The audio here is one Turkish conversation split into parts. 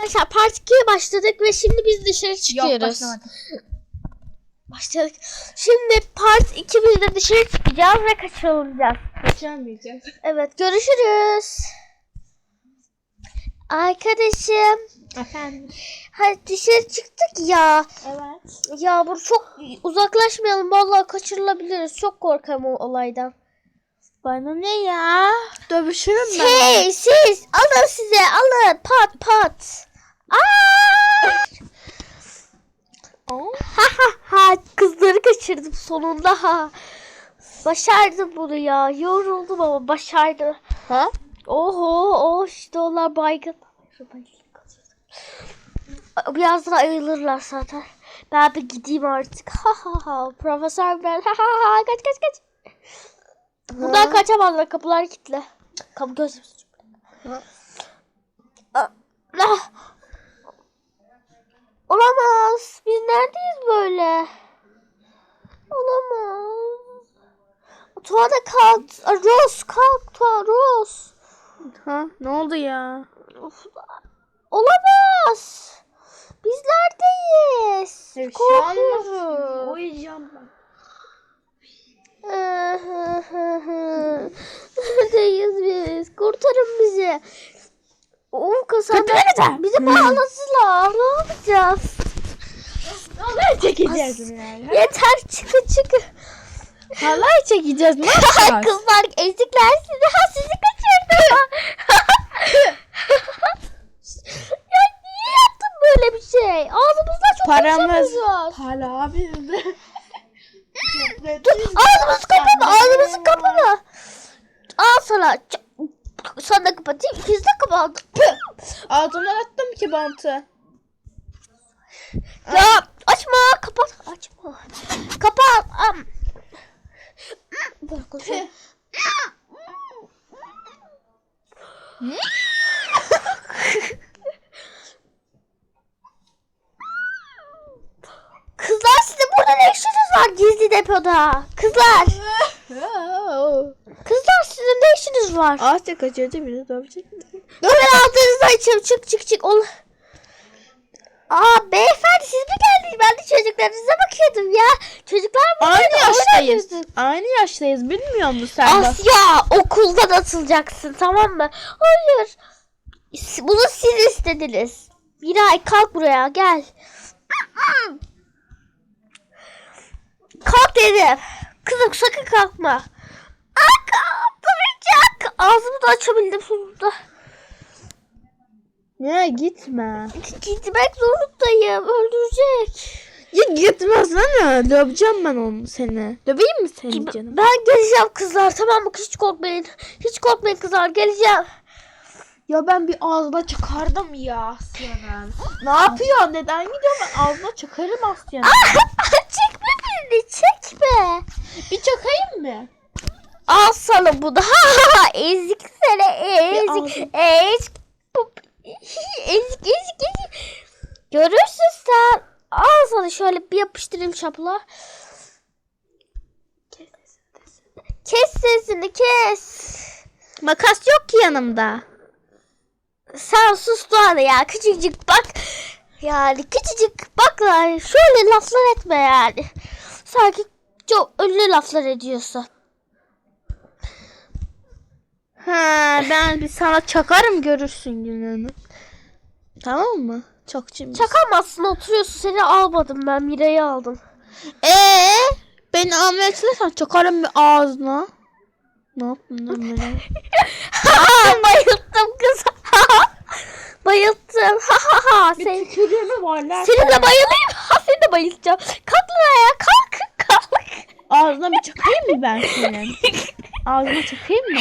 Arkadaşlar part 2'ye başladık ve şimdi biz dışarı Yok çıkıyoruz. başlamadım. başladık. Şimdi part 2 biz de dışarı çıkacağız ve kaçırılacağız. Kaçamayacağız. Evet görüşürüz. Arkadaşım Efendim. hadi dışarı çıktık ya. Evet. Ya bu çok uzaklaşmayalım vallahi kaçırılabiliriz. Çok korkarım o olaydan. Bana ne ya? Dövüşürüm ben. Hey siz alın size alın pat pat. Ha ha ha kızları kaçırdım sonunda ha. Başardım bunu ya. Yoruldum ama başardım. Ha? Oho oh işte onlar baygın. Birazdan ayılırlar zaten. Ben bir gideyim artık. Ha ha ha. Profesör ben. Ha ha ha. Kaç kaç kaç. Buradan kaçamazlar. Kapılar kilitli. Kapı gözüm. Ha. Ah. Olamaz. Biz neredeyiz böyle? Olamaz. Tuana kalk. Rose kalk. Tuana Rose. Ha? Ne oldu ya? Of, Olamaz. Biz neredeyiz? şey Korkuyorum. Uyuyacağım ben. Neredeyiz biz? Kurtarın bizi. Kasada Kurtarın. bizi bağladılar. Ne yapacağız? Halay çekeceğiz yani. Yeter çıkın çıkın. Halay çekeceğiz. Ne yapacağız? Kızlar ezikler sizi. Ha sizi kaçırdım. ya niye yaptın böyle bir şey? Ağzımızdan çok Paramız. Para bizde. Dur, ağzımızı kapama, ağzımızı kapama. Al sana. Ç- Sana da kapatayım. İkiniz de kapat. Ağzımdan attım ki bantı. Ya açma, kapat. Açma. Kapat. Am. Bırak. Kızlar sizin burada ne işiniz var gizli depoda? Kızlar. Ne işiniz var? Kaçırdı bizi dövecek mi? Hemen altınızdan içim çık çık çık. Ol. Aa beyefendi siz mi geldiniz? Ben de çocuklarınıza bakıyordum ya. Çocuklar burada Aynı yaştayız. Aynı yaştayız. Bilmiyor musun sen? Asya okuldan atılacaksın tamam mı? Hayır. Bunu siz istediniz. Miray kalk buraya gel. Kalk dedim. Kızım sakın kalkma. Aa, Ağzımı da açabildim sonunda. Ya gitme. Gitmek zorundayım. Öldürecek. Ya gitmesene. Döveceğim ben onu seni. Döveyim mi seni canım? Ben geleceğim kızlar tamam mı? Hiç korkmayın. Hiç korkmayın kızlar geleceğim. Ya ben bir ağzına çıkardım ya Asya'nın. ne yapıyor? Neden gidiyor ben ağzına çıkarım Asya'nın. çekme beni çekme. bir çakayım mı? Al sana bunu. ezik seni ezik. Ezik. Ezik ezik ezik. Görürsün sen. Al sana şöyle bir yapıştırayım şapla. Kes sesini kes. Makas yok ki yanımda. Sen sus Doğan'a ya. Küçücük bak. Yani küçücük bak lan. Şöyle laflar etme yani. Sanki çok ünlü laflar ediyorsun. Ha ben bir sana çakarım görürsün gününü. Tamam mı? Çok cimri. Çakamazsın oturuyorsun. Seni almadım ben. Mira'yı aldım. Eee? Beni almaya çalışırsan çakarım bir ağzına. Ne yaptın lan böyle? Bayılttım kız. Bayılttım. Ha ha ha. Sen, tükürüğümü varlar. seni de bayılayım. Ha seni de bayılacağım. Kalk lan ayağa. Kalk. Kalk. Ağzına bir çakayım mı ben senin? Ağzına çakayım mı?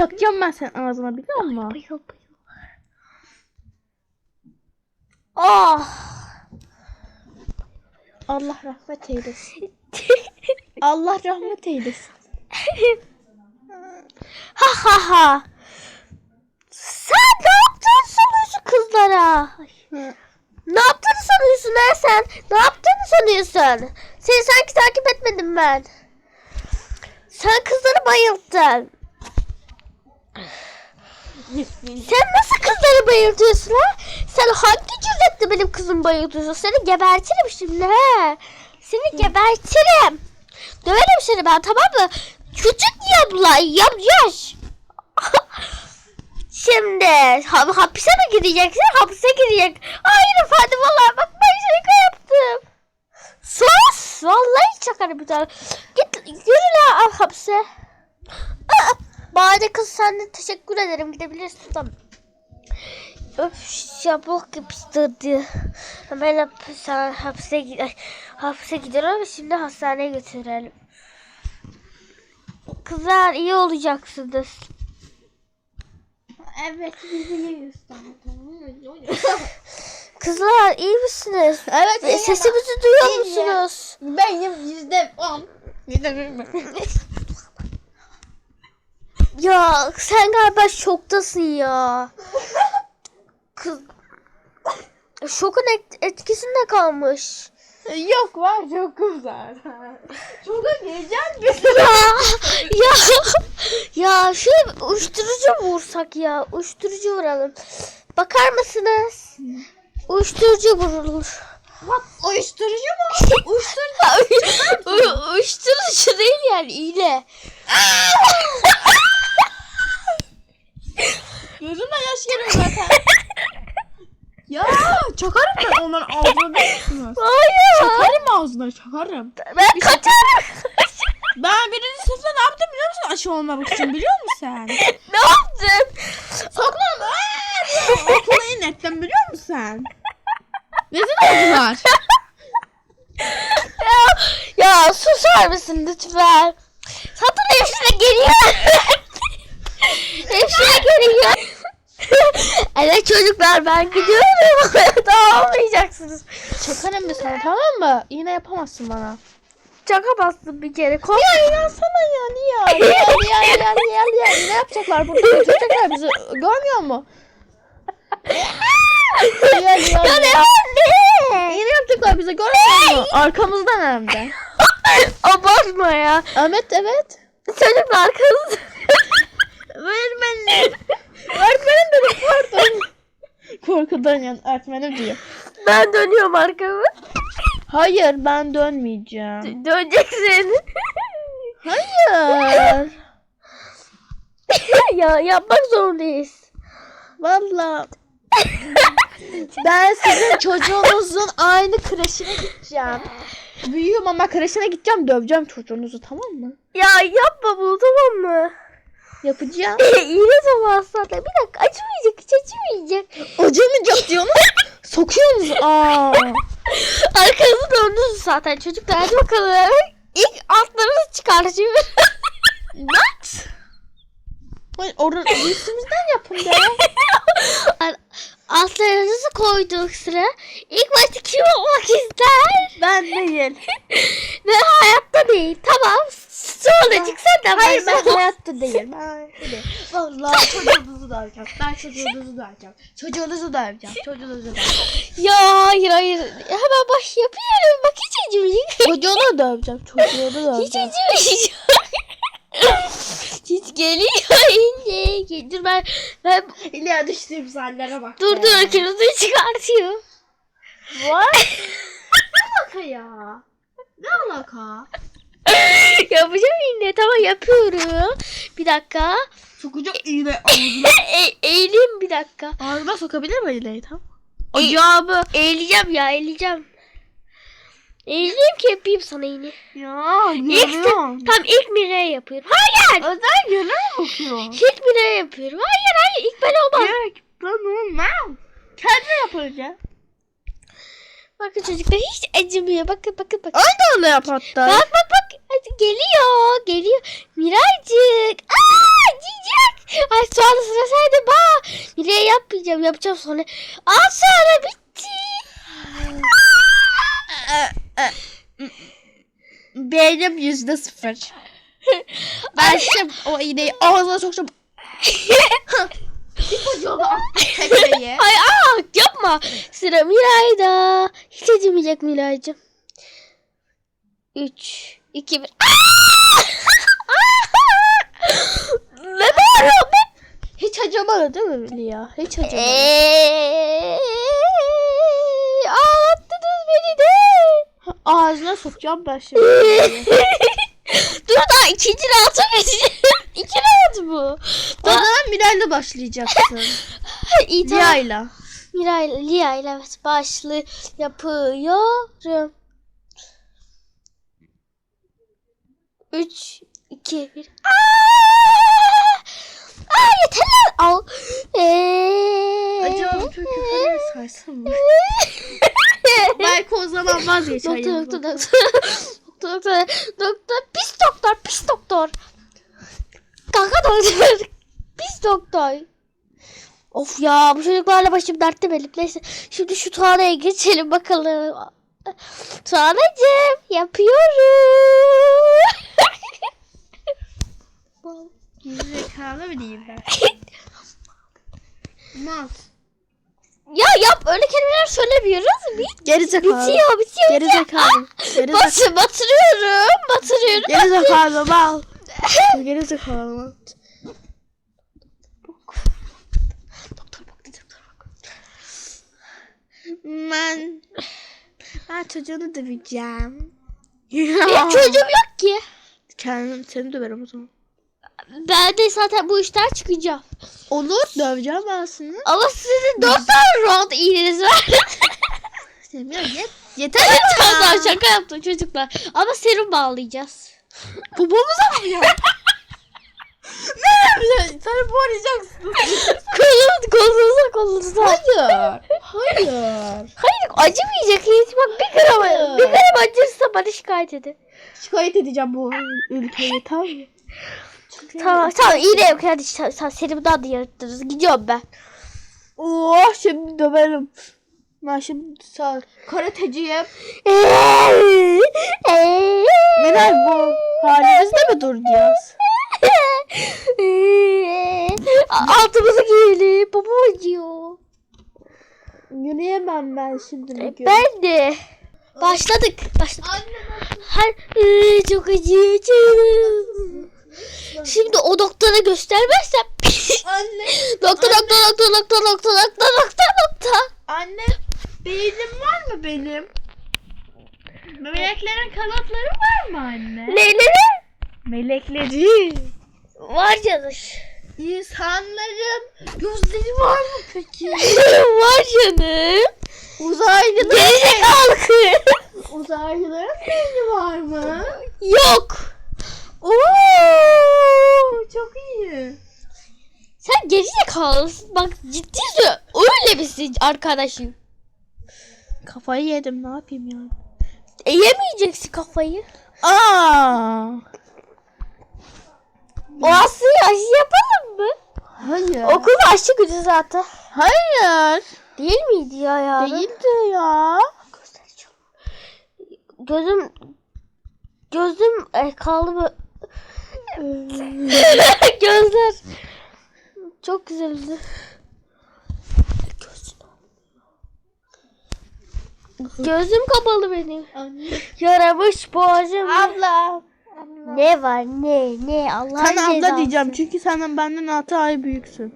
Çakacağım ben senin ağzına biliyor musun? Bayıl bayıl. Ah. Allah rahmet eylesin. Allah rahmet eylesin. ha ha ha. Sen ne yaptın sanıyorsun kızlara? Ay. Hı. Ne yaptığını sanıyorsun ha sen? Ne yaptığını sanıyorsun? Seni sanki takip etmedim ben. Sen kızları bayılttın. Sen nasıl kızları bayıltıyorsun ha? Sen hangi cüretle benim kızımı bayıltıyorsun? Seni gebertirim şimdi he. Seni gebertirim. Döverim seni ben tamam mı? Küçük yabla yapacağız. Şimdi ha- hapise mi gideceksin? Hapise gidecek. Hayır efendim vallahi bak ben şaka yaptım. Sus! Vallahi çakarım bir tane. Git yürü la al hapse. Bade kız sen de teşekkür ederim gidebilirsin tamam. Öf yapok yapıştırdı. Hemen hapse, hapse, hapse ama şimdi hastaneye götürelim. Kızlar iyi olacaksınız. Evet biz biliyoruz Kızlar iyi misiniz? Evet Sesimizi duyuyor ya. musunuz? Benim yüzde on. Yüzde. Ya sen galiba şoktasın ya. Kız şokun et- etkisinde kalmış. Yok var yokum zaten. Çok geleceğim bir Ya ya ya şu uyuşturucu vursak ya? Uyuşturucu vuralım. Bakar mısınız? Uyuşturucu vurulur. Uyuşturucu mu? Uyuşturucu. Uy- uyuşturucu değil yani iğne. Gözümden yaş geliyor zaten. ya çakarım ben onların ağzına biliyor musunuz? Hayır. Çakarım ağzına çakarım. Ben kaçarım. Ben birinci sınıfta ne yaptım biliyor musun aşı olmamak için biliyor musun sen? ne yaptın? Sokmam. Okula inettim biliyor musun sen? Rezil oldular. ya, ya susar mısın lütfen? Zaten hemşire geliyor. Hemşire geliyor. evet çocuklar ben gidiyorum. Daha olmayacaksınız. Çakarım bir sana tamam mı? Yine yapamazsın bana. Çakamazsın bir kere. Kork Ya inansana ya niye? Ya ya ya ya ya ne yapacaklar burada? Götürecekler bizi. Görmüyor mu? ya ne anne? Yine yapacaklar bize görmüyor mu? Arkamızdan hem de. Abartma ya. Evet evet. Çocuklar kız. Öğretmenim. Öğretmenim dedim pardon. Korkudan yan öğretmenim diyor. ben dönüyorum arkamı. Hayır ben dönmeyeceğim. Döneceksin. Hayır. ya yapmak zorundayız. Valla. ben sizin çocuğunuzun aynı kreşine gideceğim. Büyüğüm ama kreşine gideceğim döveceğim çocuğunuzu tamam mı? Ya yapma bunu tamam mı? Yapacağım. İğne zaman zaten. Bir dakika acımayacak hiç acımayacak. Acımayacak diyorsunuz. Sokuyorsunuz. Aa. Arkanızı döndünüz zaten çocuklar. Hadi bakalım. İlk altlarınızı çıkartıyor. What? Hayır orada üstümüzden yapın be. Altlarınızı koyduk sıra. İlk başta kim olmak ister? Ben değil. Ve hayatta değil. Tamam. Sonra çıksan da Hayır ben hayatta değil. Değil. Vallahi çocuğunuzu döveceğim. Ben çocuğunuzu döveceğim. Çocuğunuzu döveceğim. Çocuğunuzu döveceğim. Ya hayır hayır. Hemen baş yapıyorum. Bak hiç acımayacak. Çocuğunu döveceğim. Çocuğunu Hiç döveceğim. acımayacak. Hiç geliyor ince. Dur ben, ben İlyas düştüğüm sahillere bak. dur dur kırmızı çıkartıyor. What? ne alaka ya? Ne alaka? Yapacağım yine. Tamam yapıyorum. Bir dakika. Sokacak iğne ağzına. E, eğileyim bir dakika. Ağzına sokabilir mi iğneyi tam? Acabı. Eğileceğim ya eğileceğim. Eğileyim ki yapayım sana iğne. Ya İlk, görüyorum. tam ilk Mire'ye yapıyorum. Hayır. Özel yere mi bakıyor? İlk Mire'ye yapıyorum. Hayır hayır ilk ben olmaz. Gerek. Ben olmam. Kendi yapacağım. Bakın çocuklar hiç acımıyor. Bakın bakın bakın. Aynı öyle yap hatta. Bak bak bak. Hadi geliyor. Geliyor. Miraycık. Aa cicik. Ay sonra sıra sende bak. Miray'e yapmayacağım. Yapacağım sonra. Al sonra bitti. Benim yüzde sıfır. Ben şimdi o iğneyi ağzına sokacağım. Attım tekmeyi. Ay aa yapma. Sıra Miray'da. Hiç acımayacak Miray'cığım. 3, 2, 1. Ne bağırıyorsun be? Hiç acımadı değil mi Lia? Hiç acımadı. Eee, ağlattınız beni de. Ağzına sokacağım ben şimdi. Dur daha ikinci rahatı geçeceğim. İki rahat bu. o Daha... zaman Miray'la başlayacaksın. İyi tamam. Lia'yla. Miray, Lia ile evet başlı yapıyorum. 3 2 1 Aa yeter lan. Al. Eee. Acaba bu türküleri saysam mı? Belki o zaman vazgeçer. Doktor, doktor, doktor. doktor, doktor, pis doktor, pis doktor. Kanka doktor, pis doktor. Of ya bu çocuklarla başım dertte benim. Neyse şimdi şu tuğanaya geçelim bakalım. Tuğanacığım yapıyorum. Gerizekalı mı diyeyim ben? Mal. Ya yap öyle kelimeler söylemiyoruz. Bit Gerizekalı. bitiyor bitiyor. Gerizekalı. Gerizekalı. Batı, batırıyorum batırıyorum. Gerizekalı mal. Gerizekalı mal. Doktor bak doktor bak. Ben ben çocuğunu döveceğim. Benim çocuğum yok ki. Kendim seni döverim o zaman. Ben de zaten bu işten çıkacağım. Olur döveceğim ben seni. Ama sizin dört tane round iğneniz var. Semih yet yeter ya. tamam şaka yaptım çocuklar. Ama serum bağlayacağız. Babamıza mı ya? ne yapıyorsun? Sen boğulacaksın. Kolun, kolunuza kolunuza. Hayır. Hayır. Hayır acımayacak hiç. Bak bir gram, Hayır. bir gram acırsa bana şikayet edin. Şikayet edeceğim bu ülkeyi tamam mı? Tamam tamam iğne yok hadi sen, sen serumdan da yaratırız. Gidiyorum ben. Oh şimdi döverim. Ben şimdi sağ karateciyim. Meral bu halimizde mi duracağız? Altımızı giyelim. Baba acıyor. Yürüyemem ben şimdi gün. Ben de. Başladık. Başladık. Anne Her çok acıyor. Şimdi o doktora göstermezsem Anne. nokta anne. nokta nokta nokta nokta nokta nokta. Anne beynim var mı benim? Meleklerin kanatları var mı anne? Ne ne ne? Melekleri. Var canım. İnsanların gözleri var mı peki? var canım. Uzaylıların Gelecek halkı. uzaylıların beyni var mı? Yok. Oo, çok iyi. Sen gelecek halkısın. Bak ciddi. Öyle misin arkadaşım? Kafayı yedim ne yapayım ya? E, yemeyeceksin kafayı. Aa. O Aslı'yı aşı yapalım mı? Hayır. Okulda aşı günü zaten. Hayır. Değil miydi ya yarın? Değildi ya. Gözüm gözüm e, kaldı mı? Gözler çok güzeldi. Gözüm kapalı benim. Yaramış boğazım. Abla. Ne var ne ne Allah Sana abla diyeceğim çünkü sen benden 6 ay büyüksün.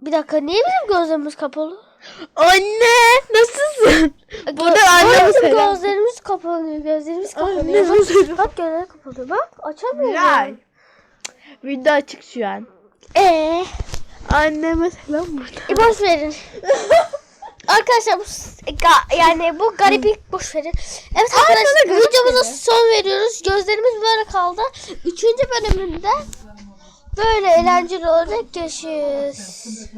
Bir dakika niye bizim gözlerimiz kapalı? Anne nasılsın? Burada Gö- anneme bizim selam. gözlerimiz kapanıyor. Gözlerimiz kapanıyor. Anneme Bak, gözler kapalı. Bak açamıyorum. Miray. Video açık şu an. Eee? Anneme selam burada. E boş verin. Arkadaşlar bu s- ga- yani bu gariplik boş verin. Evet arkadaşlar garip videomuza son veriyoruz. Gözlerimiz böyle kaldı. Üçüncü bölümünde böyle eğlenceli olacak. Görüşürüz.